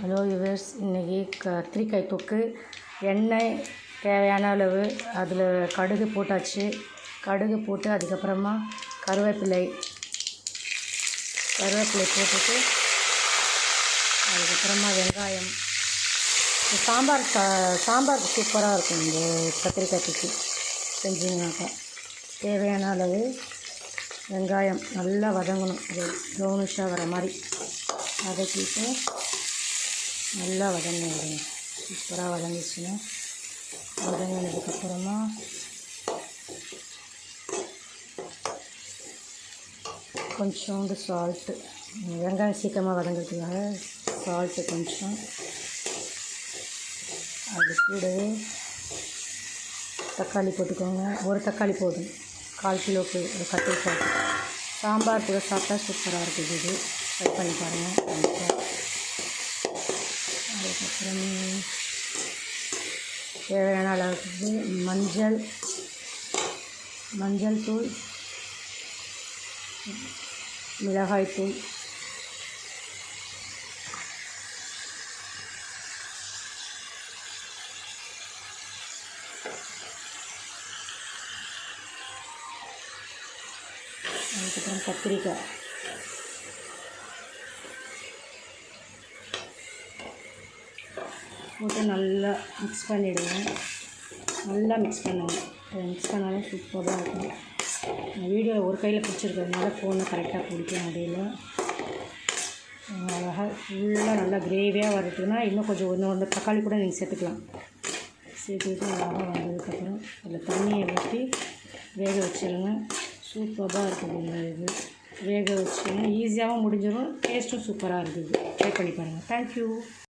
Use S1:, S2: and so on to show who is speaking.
S1: Hello yours இன்றைக்கி கத்திரிக்காய் தொக்கு எண்ணெய் தேவையான அளவு அதில் கடுகு போட்டாச்சு. கடுகு போட்டு அதுக்கப்புறமா கருவேப்பிலை கருவேப்பிலை போட்டுட்டு அதுக்கப்புறமா வெங்காயம். சாம்பார் சா சாம்பார் சூப்பராக இருக்கும் இந்த கத்திரிக்காய் தொக்கு. செஞ்சீங்கன்னாக்கா. தேவையான அளவு வெங்காயம் நல்லா வதங்கணும். அது ப்ரௌனிஷாக வர மாதிரி. வதக்கிட்டு நல்லா வதங்க விடுங்க சூப்பராக வதங்கிச்சுன்னா வதங்கினதுக்கப்புறமா கொஞ்சோண்டு சால்ட்டு வெங்காயம் சீக்கிரமாக வதங்கிறதுக்காக சால்ட்டு கொஞ்சம். அது கூடவே தக்காளி போட்டுக்கோங்க. ஒரு தக்காளி போதும். கால் கிலோக்கு ஒரு கத்திரிக்காய் சாம்பார் கூட சாப்பிட்டா சூப்பராக இருக்குது இது. ட்ரை பண்ணி பாருங்கள் அப்புறம் தேவையான அளவுக்கு மஞ்சள் மஞ்சள் தூள் மிளகாய் தூள். அதுக்கப்புறம் கத்திரிக்காய். போட்டு நல்லா மிக்ஸ் பண்ணிவிடுவேன் நல்லா மிக்ஸ் பண்ணுவேன். அதை மிக்ஸ் பண்ணாலே சூப்பராக இருக்கும். நான் வீடியோவில் ஒரு கையில் பிடிச்சிருக்கிறதுனால ஃபோனை கரெக்டாக பிடிக்க முடியல அழகாக ஃபுல்லாக நல்லா கிரேவியாக வர்றதுக்குன்னா இன்னும் கொஞ்சம் ஒன்று ஒன்று தக்காளி கூட நீங்கள் சேர்த்துக்கலாம். சேர்த்துட்டு அழகாக வந்ததுக்கப்புறம் அதில் தண்ணியை ஊற்றி வேக வச்சிருங்க. சூப்பராக இருக்குது இந்த இது. வேக வச்சிங்கன்னா ஈஸியாகவும் முடிஞ்சிடும். டேஸ்ட்டும் சூப்பராக இருக்குது. ட்ரை பண்ணி பாருங்கள் தேங்க்யூ